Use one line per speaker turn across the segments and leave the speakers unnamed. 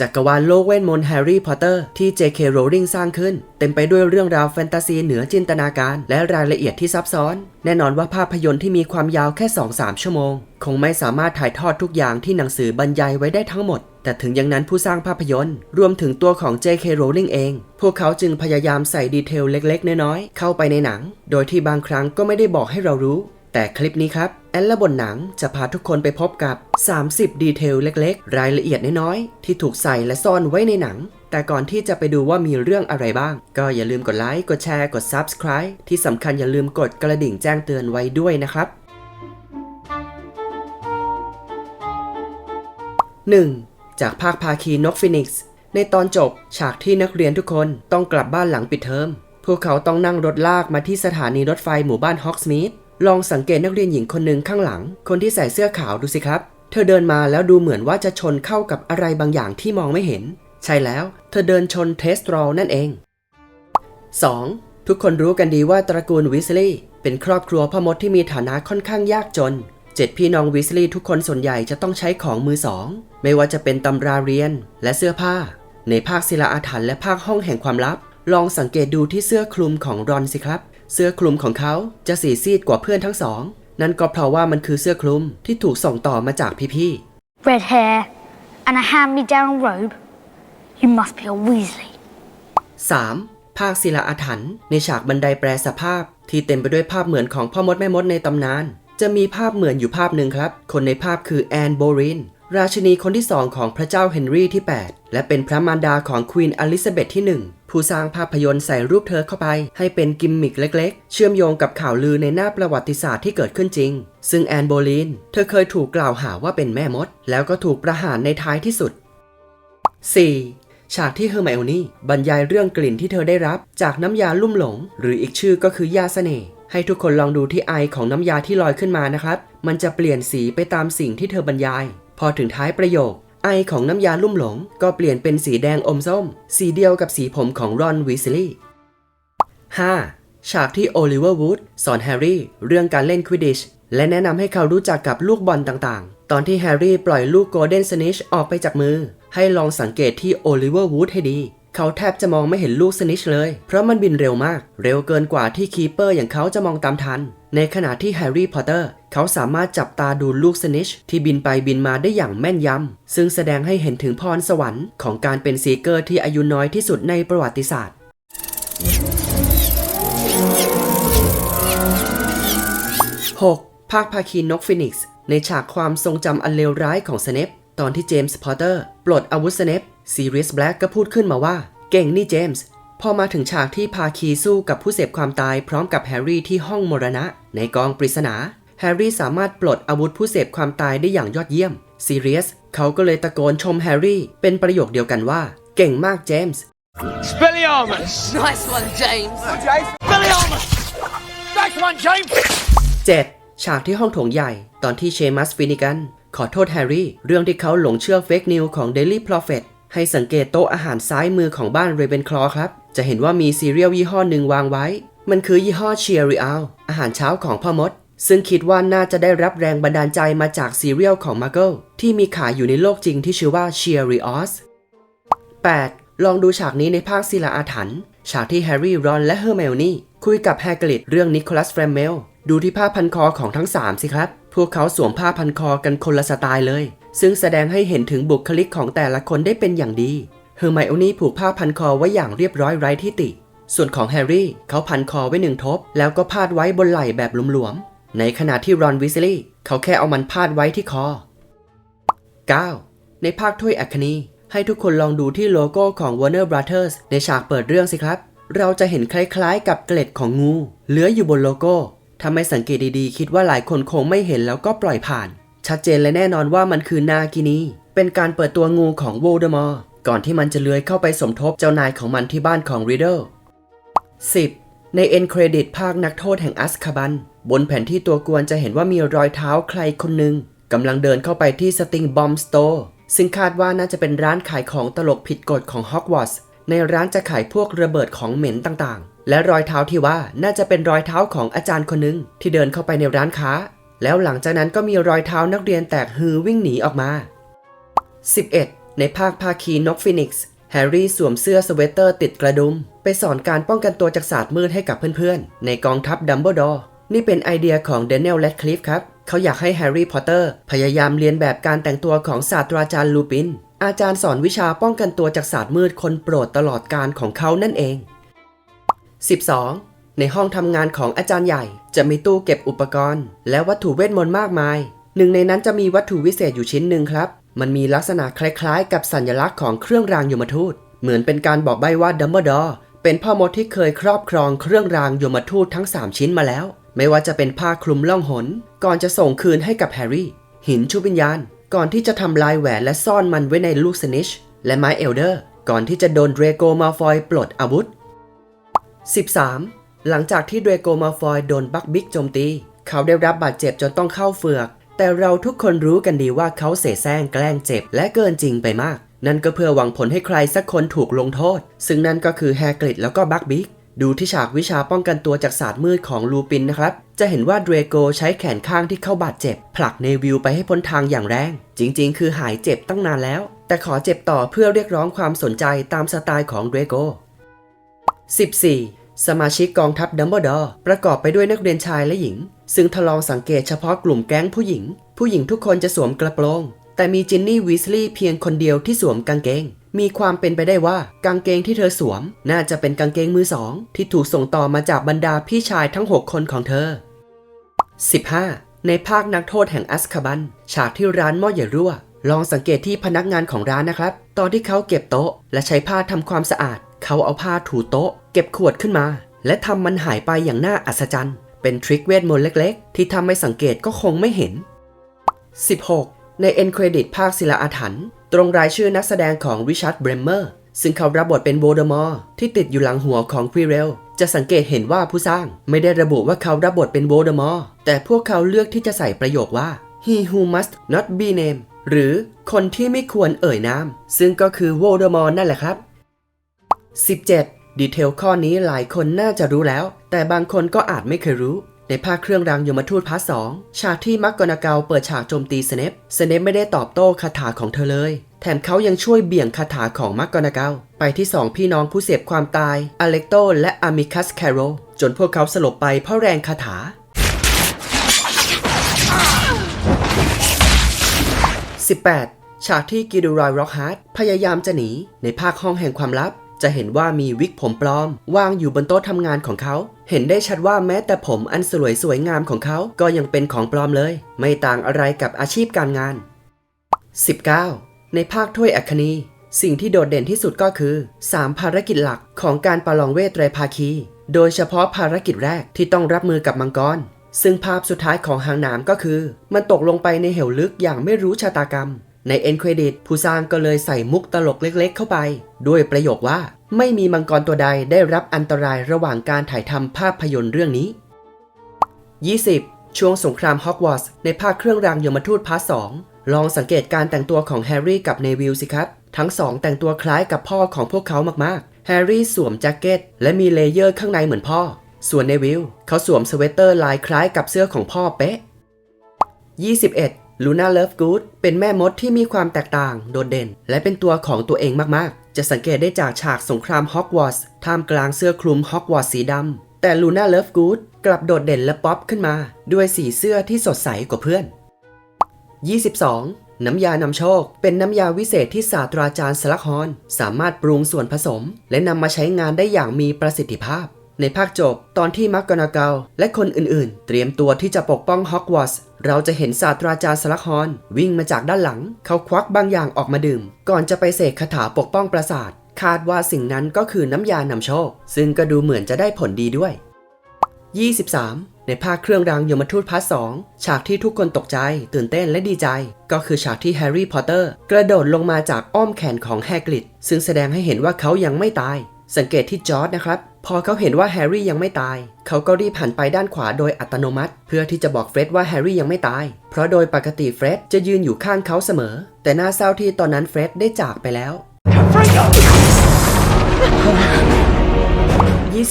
จักรวาลโลกเวทมนต์แฮร์รี่พอตเตอร์ที่ J.K. Rowling สร้างขึ้น เต็มไปด้วยเรื่องราวแฟนตาซีเหนือจินตนาการ และรายละเอียดที่ซับซ้อน แน่นอนว่าภาพยนตร์ที่มีความยาวแค่ 2-3 ชั่วโมง คงไม่สามารถถ่ายทอดทุกอย่างที่หนังสือบรรยายไว้ได้ทั้งหมด แต่ถึงอย่างนั้นผู้สร้างภาพยนตร์ รวมถึงตัวของ J.K. Rowling เอง พวกเขาจึงพยายามใส่ดีเทลเล็ก ๆ น้อยๆเข้าไปในหนัง โดยที่บางครั้งก็ไม่ได้บอกให้เรารู้ แต่คลิปนี้ครับแอนละบนหนังจะพาทุกคนไปพบกับ 30 ดีเทลเล็กๆ รายละเอียดน้อยๆ ที่ถูกใส่และซ่อนไว้ในหนัง แต่ก่อนที่จะไปดูว่ามีเรื่องอะไรบ้าง ก็อย่าลืมกดไลค์ กดแชร์ กด Subscribe ที่สำคัญอย่าลืมกดกระดิ่งแจ้งเตือนไว้ด้วยนะครับ 1. จากภาคภาคีนกฟินิกซ์ในตอนจบฉากที่นักเรียนทุกคนต้องกลับบ้านหลังปิดเทอมพวกเขาต้องนั่งรถลากมาที่สถานีรถไฟหมู่บ้านฮอกสมิธ ลองสังเกตนักเรียนหญิงคนหนึ่งข้างหลัง คนที่ใส่เสื้อขาวดูสิครับ เธอเดินมาแล้วดูเหมือนว่าจะชนเข้ากับอะไรบางอย่างที่มองไม่เห็น ใช่แล้ว เธอเดินชนเทสตรอลนั่นเอง 2. ทุกคนรู้กันดีว่าตระกูลวิสลีย์เป็นครอบครัวพ่อมดที่มีฐานะค่อนข้างยากจนเจ็ดพี่น้องวิสลีย์ทุกคนส่วนใหญ่จะต้องใช้ของมือสอง ไม่ว่าจะเป็นตำราเรียนและเสื้อผ้า ในภาคศิลาอาถรรพ์และภาคห้องแห่งความลับ ลองสังเกตดูที่เสื้อคลุมของรอนสิครับ เสื้อคลุมของเขาจะสีซีดกว่าเพื่อนทั้งสอง นั่นก็เพราะว่ามันคือเสื้อคลุมที่ถูกส่งต่อมาจากพี่ๆ
red hair, and a hand me down robe. You must be a Weasley.
3. ภาคศิลาอาถรรพ์ในฉากบันไดแปรสภาพ ที่เต็มไปด้วยภาพเหมือนของพ่อมดแม่มดในตำนาน จะมีภาพเหมือนอยู่ภาพหนึ่งครับ คนในภาพคือแอนโบรินราชินีคนที่สองของพระเจ้าเฮนรี่ที่ 8 และเป็นพระมารดาของควีนอลิซาเบธที่ 1 ผู้สร้างภาพยนตร์ใส่รูปเธอเข้าไป ให้เป็นกิมมิคเล็กๆ เชื่อมโยงกับข่าวลือในหน้าประวัติศาสตร์ที่เกิดขึ้นจริง ซึ่งแอนโบลินเธอเคยถูกกล่าวหาว่าเป็นแม่มด แล้วก็ถูกประหารในท้ายที่สุด 4. ฉากที่เฮอร์ไมโอนี่บรรยายเรื่องกลิ่นที่เธอได้รับจากน้ำยาลุ่มหลง หรืออีกชื่อก็คือยาเสน่ห์ให้ทุกคนลองดูที่ไอของน้ำยาที่ลอยขึ้นมานะครับ มันจะเปลี่ยนสีไปตามสิ่งที่เธอบรรยาย พอถึงท้ายประโยค ไอของน้ำยาลุ่มหลง ก็เปลี่ยนเป็นสีแดงอมส้ม สีเดียวกับสีผมของรอนวิสลีย์ 5. ฉากที่โอลิเวอร์วูดสอนแฮร์รี่เรื่องการเล่นควิดดิชและแนะนำให้เขารู้จักกับลูกบอลต่างๆ ตอนที่แฮร์รี่ปล่อยลูกโกลเด้นสนิชออกไปจากมือ ให้ลองสังเกตที่โอลิเวอร์วูดให้ดี เขาแทบจะมองไม่เห็นลูกสนิชเลย เพราะมันบินเร็วมาก เร็วเกินกว่าที่คีเปอร์อย่างเขาจะมองตามทัน ในขณะที่แฮร์รี่พอตเตอร์ เขาสามารถจับตาดูลูกสนิชที่บินไปบินมาได้อย่างแม่นยำ ซึ่งแสดงให้เห็นถึงพรสวรรค์ของการเป็นซีเกอร์ที่อายุน้อยที่สุดในประวัติศาสตร์ 6. ภาคภาคีนกฟินิกซ์ในฉากความทรงจำอันเลวร้ายของสเนปตอนที่เจมส์พอตเตอร์ปลดอาวุธสเนปซีเรียสแบล็กก็พูดขึ้นมาว่า เก่งนี่เจมส์พอมาถึงฉากที่ภาคีสู้กับผู้เสพความตายพร้อมกับแฮร์รี่ที่ห้องมรณะ ในกองปริศนา แฮร์รี่สามารถปลดอาวุธผู้เสพความตายได้อย่างยอดเยี่ยมซีเรียสเขาก็เลยตะโกนชมแฮร์รี่ เป็นประโยคเดียวกันว่า เก่งมากเจมส์
Spelliarmus!
Nice one, James.
Spelliarmus! Nice one, James!
7. ฉากที่ห้องโถงใหญ่ตอนที่เชมัสฟินิกัน ขอโทษแฮร์รี่ เรื่องที่เขาหลงเชื่อเฟกนิวของ Daily Prophet ให้สังเกตโต๊ะอาหารซ้ายมือของบ้านเรเ e นคลอครับ จะเห็นว่ามีซีเรียลยี่ห้อหนึ่งวางไว้ มันคือยี่ห้อเชียริอัลอาหารเช้าของพ่อมด ซึ่งคิดว่าน่าจะได้รับแรงบันดาลใจมาจากซีเรียลของมาร์เกิลที่มีขายอยู่ในโลกจริงที่ชื่อว่าเชียริออส 8. ลองดูฉากนี้ในภาคศิลาอาถรรพ์ฉากที่แฮร์รี่ รอน และเฮอร์ไมโอนี่ คุยกับแฮกริดเรื่องนิโคลัสแฟรมเมล ดูที่ผ้าพันคอของทั้ง 3 สิครับ พวกเขาสวมผ้าพันคอกันคนละสไตล์เลย ซึ่งแสดงให้เห็นถึงบุคลิกของแต่ละคนได้เป็นอย่างดี เฮอร์ไมโอนี่ผูกผ้าพันคอไว้อย่างเรียบร้อยไร้ที่ติ ส่วนของแฮร์รี่เขาพันคอไว้หนึ่งทบ แล้วก็พาดไว้บนไหล่แบบหลวมๆ ในขณะที่รอนวิสลีย์เขาแค่เอามันพาดไว้ที่คอ 9. ในภาคถ้วยอัคนีให้ทุกคนลองดูที่โลโก้ของ Warner Brothers ในฉากเปิดเรื่องสิครับ เราจะเห็นคล้ายๆ กับเกล็ดของงูเหลืออยู่บนโลโก้ถ้าไม่สังเกตดีๆ คิดว่าหลายคนคงไม่เห็นแล้วก็ปล่อยผ่าน ชัดเจนและแน่นอนว่ามันคือนากินี เป็นการเปิดตัวงูของโวลเดอมอร์ก่อนที่มันจะเลื้อยเข้าไปสมทบเจ้านายของมันที่บ้านของรีเดล 10. ในเอ็นเครดิตภาคนักโทษแห่งอัสคาบัน บนแผนที่ตัวกวนจะเห็นว่ามีรอยเท้าใครคนหนึ่งกำลังเดินเข้าไปที่สติงบอมสโตร์ซึ่งคาดว่าน่าจะเป็นร้านขายของตลกผิดกฎของฮอกวอตส์ในร้านจะขายพวกระเบิดของเหม็นต่างๆ และรอยเท้าที่ว่าน่าจะเป็นรอยเท้าของอาจารย์คนหนึ่งที่เดินเข้าไปในร้านค้า แล้วหลังจากนั้นก็มีรอยเท้านักเรียนแตกฮือวิ่งหนีออกมา 11. ในภาคภาคีนกฟินิกซ์ แฮร์รี่สวมเสื้อสเวตเตอร์ติดกระดุม ไปสอนการป้องกันตัวจากศาสตร์มืดให้กับเพื่อนๆ ในกองทัพดัมเบิลดอร์นี่เป็นไอเดียของเดน i ลแรดคลิฟครับ เขาอยากให้แฮร์รี่พอตเตอร์พยายามเรียนแบบการแต่งตัวของศาสตราจารย์ลูปิน อาจารย์สอนวิชาป้องกันตัวจากศาสตร์มืดคนโปรดตลอดการของเขานั่นเอง 12. ในห้องทำงานของอาจารย์ใหญ่ จะมีตู้เก็บอุปกรณ์ และวัตถุเวทมนต์มากมาย หนึ่งในนั้นจะมีวัตถุวิเศษอยู่ชิ้นหนึ่งครับ มันมีลักษณะคล้ายๆ กับสัญลักษณ์ของเครื่องรางยมทูต เหมือนเป็นการบอกใบ้ว่าดัมเบิลดอร์เป็นพ่อมดที่เคยครอบครองเครื่องรางยมทูตทั้ง 3 ชิ้นมาแล้ว ไม่ว่าจะเป็นผ้าคลุมล่องหน ก่อนจะส่งคืนให้กับแฮร์รี่ หินชุบวิญญาณ ก่อนที่จะทำลายแหวนและซ่อนมันไว้ในลูกสนิช และไม้เอลเดอร์ ก่อนที่จะโดนเดรโกมาฟอยปลดอาวุธ 13. หลังจากที่เดรโกมาฟอยโดนบักบิ๊กโจมตี เขาได้รับบาดเจ็บจนต้องเข้าเฟือก แต่เราทุกคนรู้กันดีว่าเขาเสแสร้งแกล้งเจ็บและเกินจริงไปมาก นั่นก็เพื่อหวังผลให้ใครสักคนถูกลงโทษ ซึ่งนั่นก็คือแฮกริดแล้วก็บักบิ๊กดูที่ฉากวิชาป้องกันตัวจากศาสตร์มืดของลูปินนะครับ จะเห็นว่าเดรโกใช้แขนข้างที่เข้าบาดเจ็บ ผลักเนวิลไปให้พ้นทางอย่างแรง จริง ๆ คือหายเจ็บตั้งนานแล้ว แต่ขอเจ็บต่อเพื่อเรียกร้องความสนใจตามสไตล์ของเดรโก 14. สมาชิกกองทัพดัมเบิลดอร์ประกอบไปด้วยนักเรียนชายและหญิง ซึ่งทดลองสังเกตเฉพาะกลุ่มแก๊งผู้หญิง ผู้หญิงทุกคนจะสวมกระโปรง แต่มีจินนี่วีสลีย์เพียงคนเดียวที่สวมกางเกง มีความเป็นไปได้ว่ากางเกงที่เธอสวม น่าจะเป็นกางเกงมือสอง ที่ถูกส่งต่อมาจากบรรดาพี่ชายทั้ง 6 คนของเธอ 15. ในภาคนักโทษแห่งอัสคาบัน ฉากที่ร้านหม้อใหญ่รั่ว ลองสังเกตที่พนักงานของร้านนะครับ ตอนที่เขาเก็บโต๊ะ และใช้ผ้าทำความสะอาด เขาเอาผ้าถูโต๊ะ ก็บขวดขึ้นมา และทำมันหายไปอย่างน่าอัศจรรย์ เป็นทริคเวทมนต์เล็กๆ ที่ทำไม่สังเกตก็คงไม่เห็น 16. ในเอ็นเครดิตภาคศิลาอาถรรพ์ตรงรายชื่อนักแสดงของริชาร์ดเบรมเมอร์ซึ่งเขารับบทเป็นโวเดอมอร์ที่ติดอยู่หลังหัวของควีเรลจะสังเกตเห็นว่าผู้สร้างไม่ได้ระบุว่าเขารับบทเป็นโวเดอมอร์แต่พวกเขาเลือกที่จะใส่ประโยคว่า he who must not be named หรือคนที่ไม่ควรเอ่ยนาม ซึ่งก็คือโวเดอมอร์นั่นแหละครับ 17. ดีเทลข้อนี้หลายคนน่าจะรู้แล้ว แต่บางคนก็อาจไม่เคยรู้ ในภาคเครื่องรางยมทูตพาร์ทสองฉากที่มักกอนาเกาเปิดฉากโจมตีสเนปสเนปไม่ได้ตอบโต้คาถาของเธอเลย แถมเขายังช่วยเบี่ยงคาถาของมักกอนาเกาไปที่สองพี่น้องผู้เสพความตายอเล็กโตและอามิคัสแคโรจนพวกเขาสลบไปเพราะแรงคาถา 18. ฉากที่กิดูรอยร็อกฮาร์ดพยายามจะหนีในภาคห้องแห่งความลับ จะเห็นว่ามีวิกผมปลอม วางอยู่บนโต๊ะทำงานของเขา เห็นได้ชัดว่าแม้แต่ผมอันสวยสวยงามของเขาก็ยังเป็นของปลอมเลย ไม่ต่างอะไรกับอาชีพการงาน 19. ในภาคถ้วยอัคนีสิ่งที่โดดเด่นที่สุดก็คือ 3 ภารกิจหลักของการประลองเวทไตรภาคี โดยเฉพาะภารกิจแรกที่ต้องรับมือกับมังกร ซึ่งภาพสุดท้ายของหางหนามก็คือ มันตกลงไปในเหวลึกอย่างไม่รู้ชะตากรรม ในเอ็นเครดิตผู้สร้างก็เลยใส่มุกตลกเล็กๆเข้าไป ด้วยประโยคว่า ไม่มีมังกรตัวใดได้รับอันตรายระหว่างการถ่ายทำภาพยนตร์เรื่องนี้ 20. ช่วงสงครามฮอกวอตส์ในภาคเครื่องรางยมทูตพาร์ทสองลองสังเกตการแต่งตัวของแฮร์รี่กับเนวิลสิครับ ทั้งสองแต่งตัวคล้ายกับพ่อของพวกเขามากๆ แฮร์รี่สวมแจ็คเก็ต และมีเลเยอร์ข้างในเหมือนพ่อ ส่วนเนวิลเขาสวมสเวตเตอร์ลายคล้ายกับเสื้อของพ่อเป๊ะ 21. ลูน่าเลิฟกูดเป็นแม่มดที่มีความแตกต่าง โดดเด่น และเป็นตัวของตัวเองมากๆ จะสังเกตได้จากฉากสงครามฮอกวอตส์ท่ามกลางเสื้อคลุมฮอกวอตส์สีดำ แต่ลูน่าเลิฟกูดกลับโดดเด่นและป๊อปขึ้นมา ด้วยสีเสื้อที่สดใสกว่าเพื่อน 22. น้ำยานำโชค เป็นน้ำยาวิเศษที่ศาสตราจารย์สลักฮอน สามารถปรุงส่วนผสม และนำมาใช้งานได้อย่างมีประสิทธิภาพ ในภาคจบ ตอนที่มักกอนาเกลและคนอื่นๆ เตรียมตัวที่จะปกป้องฮอกวอตส์เราจะเห็นศาสตราจารย์สลักฮอนวิ่งมาจากด้านหลัง เขาควักบางอย่างออกมาดื่ม ก่อนจะไปเสกคาถาปกป้องปราสาท คาดว่าสิ่งนั้นก็คือน้ำยานำโชค ซึ่งก็ดูเหมือนจะได้ผลดีด้วย 23. ในภาคเครื่องรางยมทูตพาร์ทสองฉากที่ทุกคนตกใจ ตื่นเต้นและดีใจ ก็คือฉากที่แฮร์รี่พอตเตอร์กระโดดลงมาจากอ้อมแขนของแฮกริดซึ่งแสดงให้เห็นว่าเขายังไม่ตาย สังเกตที่จอร์ดนะครับ พอเขาเห็นว่าแฮร์รี่ยังไม่ตาย เขาก็รีบหันไปด้านขวาโดยอัตโนมัติ เพื่อที่จะบอกเฟร็ดว่าแฮร์รี่ยังไม่ตาย เพราะโดยปกติเฟร็ดจะยืนอยู่ข้างเขาเสมอ แต่น่าเศร้าที่ตอนนั้นเฟร็ดได้จากไปแล้ว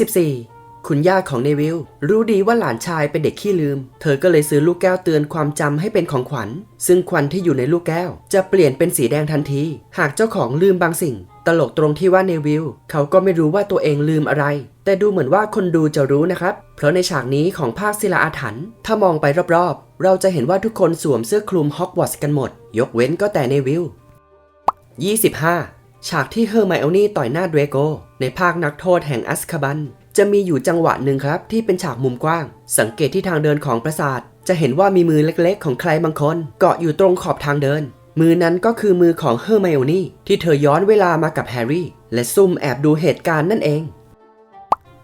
24. คุณย่าของเนวิลรู้ดีว่าหลานชายเป็นเด็กขี้ลืม เธอก็เลยซื้อลูกแก้วเตือนความจำให้เป็นของขวัญ ซึ่งควันที่อยู่ในลูกแก้ว จะเปลี่ยนเป็นสีแดงทันที หากเจ้าของลืมบางสิ่ง ตลกตรงที่ว่าเนวิลเขาก็ไม่รู้ว่าตัวเองลืมอะไร แต่ดูเหมือนว่าคนดูจะรู้นะครับ เพราะในฉากนี้ของภาคศิลาอาถรรพ์ถ้ามองไปรอบๆ เราจะเห็นว่าทุกคนสวมเสื้อคลุมฮอกวอตส์กันหมด ยกเว้นก็แต่เนวิล25 ฉากที่เฮอร์ไมโอนี่ต่อยหน้าเดรโก ในภาคนักโทษแห่งอัสคาบันจะมีอยู่จังหวะหนึ่งครับ ที่เป็นฉากมุมกว้าง สังเกตที่ทางเดินของปราสาท จะเห็นว่ามีมือเล็กๆ ของใครบางคน เกาะอยู่ตรงขอบทางเดิน มือนั้นก็คือมือของเฮอร์ไมโอนี่ที่เธอย้อนเวลามากับแฮร์รี่ และซุ่มแอบดูเหตุการณ์นั่นเอง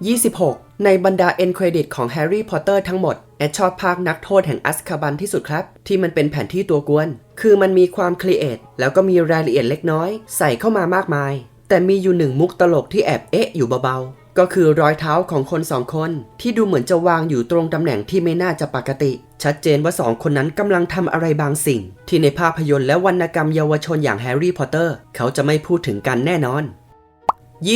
26 ในบรรดาเอ็นเครดิตของแฮร์รี่พอตเตอร์ทั้งหมดแอดชอบภาคนักโทษแห่งอัสคาบันที่สุดครับ ที่มันเป็นแผนที่ตัวกวน คือมันมีความครีเอทแล้วก็มีรายละเอียดเล็กน้อย ใส่เข้ามามากมาย แต่มีอยู่หนึ่งมุกตลกที่แอบเอ๊ะอยู่เบาๆ ก็คือรอยเท้าของคนสองคน ที่ดูเหมือนจะวางอยู่ตรงตำแหน่งที่ไม่น่าจะปกติ ชัดเจนว่าสองคนนั้นกำลังทำอะไรบางสิ่ง ที่ในภาพยนตร์และวรรณกรรมเยาวชนอย่างแฮร์รี่พอตเตอร์เขาจะไม่พูดถึงกันแน่นอน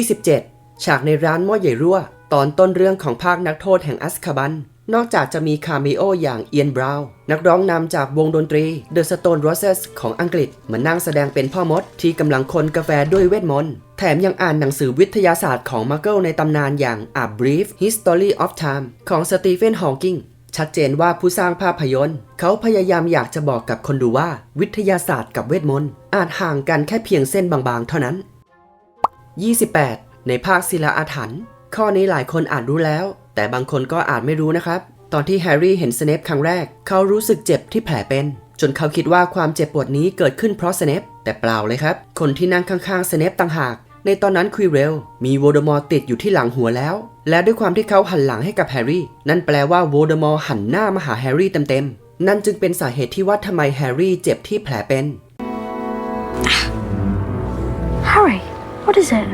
27 ฉากในร้านหม้อใหญ่รั่ว ตอนต้นเรื่องของภาคนักโทษแห่งอัสคาบันนอกจากจะมีคาเมโออย่างเอียนบราวน์นักร้องนำจากวงดนตรี The Stone Roses ของอังกฤษ มานั่งแสดงเป็นพ่อมด ที่กำลังคนกาแฟด้วยเวทมนต์ แถมยังอ่านหนังสือวิทยาศาสตร์ของมาร์เกิลในตำนานอย่าง A Brief History of Time ของสตีเฟนฮอว์กิง ชัดเจนว่าผู้สร้างภาพยนตร์ เขาพยายามอยากจะบอกกับคนดูว่า วิทยาศาสตร์กับเวทมนต์อาจห่างกันแค่เพียงเส้นบางๆ เท่านั้น 28 ในภาคศิลาอาถรรพ์ข้อนี้หลายคนอาจรู้แล้ว แต่บางคนก็อาจไม่รู้นะครับ ตอนที่แฮร์รี่เห็นสเนปครั้งแรก เขารู้สึกเจ็บที่แผลเป็น จนเขาคิดว่าความเจ็บปวดนี้เกิดขึ้นเพราะสเนปแต่เปล่าเลยครับ คนที่นั่งข้างๆสเนปต่างหาก ในตอนนั้นควีเรลมีโวลเดอมอร์ติดอยู่ที่หลังหัวแล้ว และด้วยความที่เขาหันหลังให้กับแฮร์รี่ นั่นแปลว่าโวลเดอมอร์หันหน้ามาหาแฮร์รี่เต็มๆ นั่นจึงเป็นสาเหตุที่ว่าทำไมแฮร์รี่เจ็บที่แผลเป็น
Harry, what is it?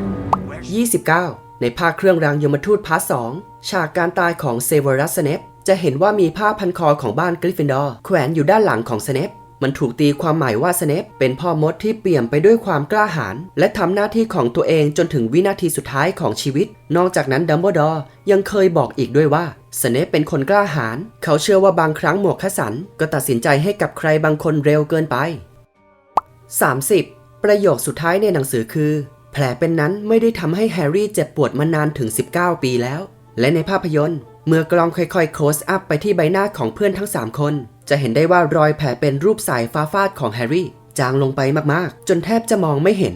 29 ในภาคเครื่องรางยมทูตพาร์ทสองฉากการตายของเซเวอรัสสเนปจะเห็นว่ามีผ้าพันคอของบ้านกริฟฟินดอร์แขวนอยู่ด้านหลังของสเนป มันถูกตีความหมายว่าสเนปเป็นพ่อมดที่เปี่ยมไปด้วยความกล้าหาญและทำหน้าที่ของตัวเองจนถึงวินาทีสุดท้ายของชีวิต นอกจากนั้นดัมเบิลดอร์ยังเคยบอกอีกด้วยว่าสเนปเป็นคนกล้าหาญเขาเชื่อว่าบางครั้งหมวกคัสสัน ก็ตัดสินใจให้กับใครบางคนเร็วเกินไป 30 ประโยคสุดท้ายในหนังสือคือ แผลเป็นนั้นไม่ได้ทำให้แฮร์รี่เจ็บปวดมานานถึง 19 ปีแล้ว และในภาพยนตร์ เมื่อกล้องค่อยๆ โคสอัพไปที่ใบหน้าของเพื่อนทั้ง 3 คน จะเห็นได้ว่ารอยแผลเป็นรูปสายฟ้าฟาดของแฮร์รี่จางลงไปมากๆ จนแทบจะมองไม่เห็น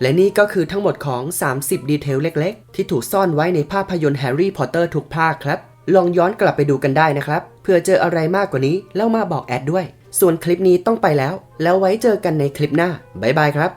และนี่ก็คือทั้งหมดของ 30 ดีเทลเล็กๆ ที่ถูกซ่อนไว้ในภาพยนตร์แฮร์รี่พอตเตอร์ทุกภาคครับ ลองย้อนกลับไปดูกันได้นะครับเผื่อเจออะไรมากกว่านี้แล้วมาบอกแอดด้วย ส่วนคลิปนี้ต้องไปแล้ว แล้วไว้เจอกันในคลิปหน้าบ๊ายบายครับ